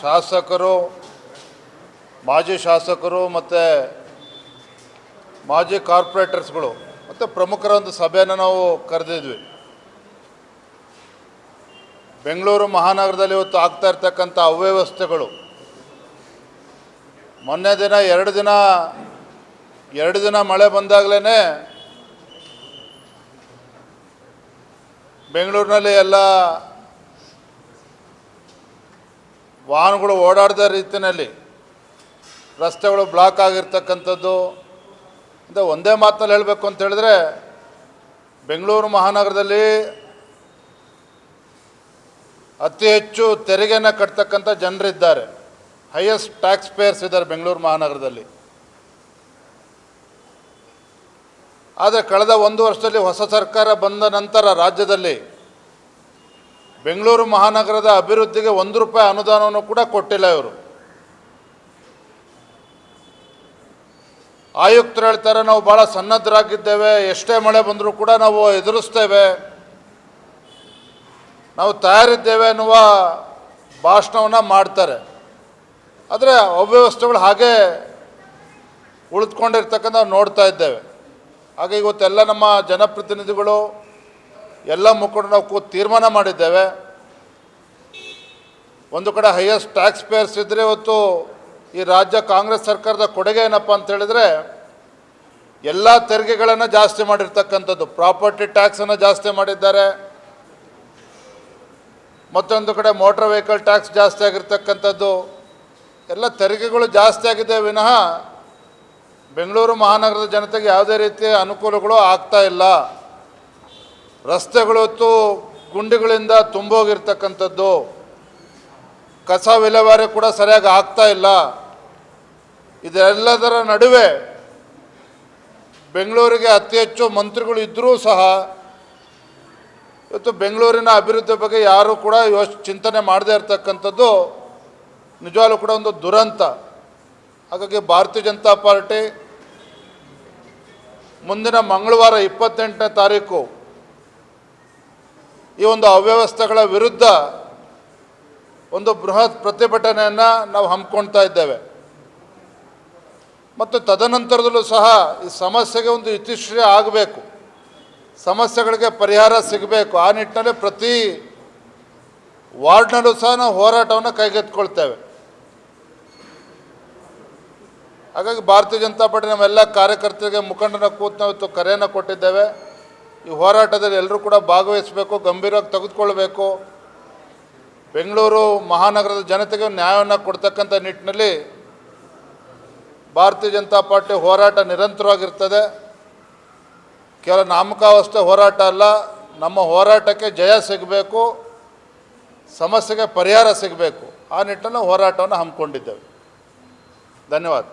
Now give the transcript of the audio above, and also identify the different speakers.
Speaker 1: ಶಾಸಕರು, ಮಾಜಿ ಶಾಸಕರು ಮತ್ತು ಮಾಜಿ ಕಾರ್ಪೊರೇಟರ್ಸ್ಗಳು, ಮತ್ತು ಪ್ರಮುಖರ ಒಂದು ಸಭೆಯನ್ನು ನಾವು ಕರೆದಿದ್ವಿ. ಬೆಂಗಳೂರು ಮಹಾನಗರದಲ್ಲಿ ಇವತ್ತು ಆಗ್ತಾ ಇರ್ತಕ್ಕಂಥ ಅವ್ಯವಸ್ಥೆಗಳು. ಮೊನ್ನೆ ದಿನ, ಎರಡು ದಿನ ಎರಡು ದಿನ ಮಳೆ ಬಂದಾಗಲೇ ಬೆಂಗಳೂರಿನಲ್ಲಿ ಎಲ್ಲ ವಾಹನಗಳು ಓಡಾಡದ ರೀತಿಯಲ್ಲಿ ರಸ್ತೆಗಳು ಬ್ಲಾಕ್ ಆಗಿರ್ತಕ್ಕಂಥದ್ದು. ಅಂತ ಒಂದೇ ಮಾತಲ್ಲಿ ಹೇಳಬೇಕು ಅಂತ ಹೇಳಿದ್ರೆ, ಬೆಂಗಳೂರು ಮಹಾನಗರದಲ್ಲಿ ಅತಿ ಹೆಚ್ಚು ತೆರಿಗೆಯನ್ನು ಕಟ್ತಕ್ಕಂಥ ಜನರಿದ್ದಾರೆ. ಹೈಯೆಸ್ಟ್ ಟ್ಯಾಕ್ಸ್ ಪೇಯರ್ಸ್ ಇದ್ದಾರೆ ಬೆಂಗಳೂರು ಮಹಾನಗರದಲ್ಲಿ. ಆದರೆ ಕಳೆದ ಒಂದು ವರ್ಷದಲ್ಲಿ ಹೊಸ ಸರ್ಕಾರ ಬಂದ ನಂತರ ರಾಜ್ಯದಲ್ಲಿ ಬೆಂಗಳೂರು ಮಹಾನಗರದ ಅಭಿವೃದ್ಧಿಗೆ ಒಂದು ರೂಪಾಯಿ ಅನುದಾನವನ್ನು ಕೂಡ ಕೊಟ್ಟಿಲ್ಲ ಇವರು. ಆಯುಕ್ತರು ಹೇಳ್ತಾರೆ, ನಾವು ಭಾಳ ಸನ್ನದ್ಧರಾಗಿದ್ದೇವೆ ಎಷ್ಟೇ ಮಳೆ ಬಂದರೂ ಕೂಡ ನಾವು ಎದುರಿಸ್ತೇವೆ. ನಾವು ತಯಾರಿದ್ದೇವೆ ಅನ್ನುವ ಭಾಷಣವನ್ನು ಮಾಡ್ತಾರೆ. ಆದರೆ ಅವ್ಯವಸ್ಥೆಗಳು ಹಾಗೆ ಉಳಿದುಕೊಂಡಿರ್ತಕ್ಕಂಥ ನೋಡ್ತಾ ಇದ್ದೇವೆ. ಹಾಗೆ ಇವತ್ತೆಲ್ಲ ನಮ್ಮ ಜನಪ್ರತಿನಿಧಿಗಳು ಎಲ್ಲ ಮುಖಂಡರು ನಾವು ಕೂತು ತೀರ್ಮಾನ ಮಾಡಿದ್ದೇವೆ. ಒಂದು ಕಡೆ ಹೈಯೆಸ್ಟ್ ಟ್ಯಾಕ್ಸ್ ಪೇಯರ್ಸ್ ಇದ್ದರೆ ಇವತ್ತು ಈ ರಾಜ್ಯ ಕಾಂಗ್ರೆಸ್ ಸರ್ಕಾರದ ಕೊಡುಗೆ ಏನಪ್ಪ ಅಂತ ಹೇಳಿದರೆ, ಎಲ್ಲ ತೆರಿಗೆಗಳನ್ನು ಜಾಸ್ತಿ ಮಾಡಿರ್ತಕ್ಕಂಥದ್ದು ಪ್ರಾಪರ್ಟಿ ಟ್ಯಾಕ್ಸನ್ನು ಜಾಸ್ತಿ ಮಾಡಿದ್ದಾರೆ. ಮತ್ತೊಂದು ಕಡೆ ಮೋಟ್ರ್ ವೆಹಿಕಲ್ ಟ್ಯಾಕ್ಸ್ ಜಾಸ್ತಿ ಆಗಿರ್ತಕ್ಕಂಥದ್ದು, ಎಲ್ಲ ತೆರಿಗೆಗಳು ಜಾಸ್ತಿ ಆಗಿದೆ ವಿನಃ ಬೆಂಗಳೂರು ಮಹಾನಗರದ ಜನತೆಗೆ ಯಾವುದೇ ರೀತಿಯ ಅನುಕೂಲಗಳು ಆಗ್ತಾ ಇಲ್ಲ. ರಸ್ತೆಗಳು ಇವತ್ತು ಗುಂಡಿಗಳಿಂದ ತುಂಬೋಗಿರ್ತಕ್ಕಂಥದ್ದು, ಕಸ ವಿಲೇವಾರಿ ಕೂಡ ಸರಿಯಾಗಿ ಆಗ್ತಾ ಇಲ್ಲ. ಇದೆಲ್ಲದರ ನಡುವೆ ಬೆಂಗಳೂರಿಗೆ ಅತಿ ಹೆಚ್ಚು ಮಂತ್ರಿಗಳು ಇದ್ದರೂ ಸಹ ಇವತ್ತು ಬೆಂಗಳೂರಿನ ಅಭಿವೃದ್ಧಿ ಬಗ್ಗೆ ಯಾರೂ ಕೂಡ ಯೋಚ್, ಚಿಂತನೆ ಮಾಡದೇ ಇರತಕ್ಕಂಥದ್ದು ನಿಜವಾಗ್ಲೂ ಕೂಡ ಒಂದು ದುರಂತ. ಹಾಗಾಗಿ ಭಾರತೀಯ ಜನತಾ ಪಾರ್ಟಿ ಮುಂದಿನ ಮಂಗಳವಾರ ಇಪ್ಪತ್ತೆಂಟನೇ ತಾರೀಕು ಈ ಒಂದು ಅವ್ಯವಸ್ಥೆಗಳ ವಿರುದ್ಧ ಒಂದು ಬೃಹತ್ ಪ್ರತಿಭಟನೆಯನ್ನು ನಾವು ಹಮ್ಮಿಕೊಳ್ತಾ ಇದ್ದೇವೆ. ಮತ್ತು ತದನಂತರದಲ್ಲೂ ಸಹ ಈ ಸಮಸ್ಯೆಗೆ ಒಂದು ಇತಿಶ್ರೀ ಆಗಬೇಕು. ಸಮಸ್ಯೆಗಳಿಗೆ ಪರಿಹಾರ ಸಿಗಬೇಕು. ಆ ನಿಟ್ಟಿನಲ್ಲಿ ಪ್ರತಿ ವಾರ್ಡ್ನಲ್ಲೂ ಸಹ ನಾವು ಹೋರಾಟವನ್ನು ಕೈಗೆತ್ತಿಕೊಳ್ತೇವೆ. ಹಾಗಾಗಿ ಭಾರತೀಯ ಜನತಾ ಪಾರ್ಟಿ ನಮ್ಮೆಲ್ಲ ಕಾರ್ಯಕರ್ತರಿಗೆ ಮುಖಂಡನ ಕೂತು ನಾವು ಕರೆಯನ್ನು ಕೊಟ್ಟಿದ್ದೇವೆ. ಈ ಹೋರಾಟದಲ್ಲಿ ಎಲ್ಲರೂ ಕೂಡ ಭಾಗವಹಿಸಬೇಕು, ಗಂಭೀರವಾಗಿ ತೆಗೆದುಕೊಳ್ಬೇಕು ಬೆಂಗಳೂರು ಮಹಾನಗರದ ಜನತೆಗೆ ನ್ಯಾಯವನ್ನು ಕೊಡ್ತಕ್ಕಂಥ ನಿಟ್ಟಿನಲ್ಲಿ ಭಾರತೀಯ ಜನತಾ ಪಾರ್ಟಿ ಹೋರಾಟ ನಿರಂತರವಾಗಿರ್ತದೆ. ಕೇವಲ ನಾಮಕಾವಸ್ಥೆ ಹೋರಾಟ ಅಲ್ಲ, ನಮ್ಮ ಹೋರಾಟಕ್ಕೆ ಜಯ ಸಿಗಬೇಕು, ಸಮಸ್ಯೆಗೆ ಪರಿಹಾರ ಸಿಗಬೇಕು. ಆ ನಿಟ್ಟಿನಲ್ಲಿ ಹೋರಾಟವನ್ನು ಹಮ್ಮಿಕೊಂಡಿದ್ದೇವೆ. ಧನ್ಯವಾದ.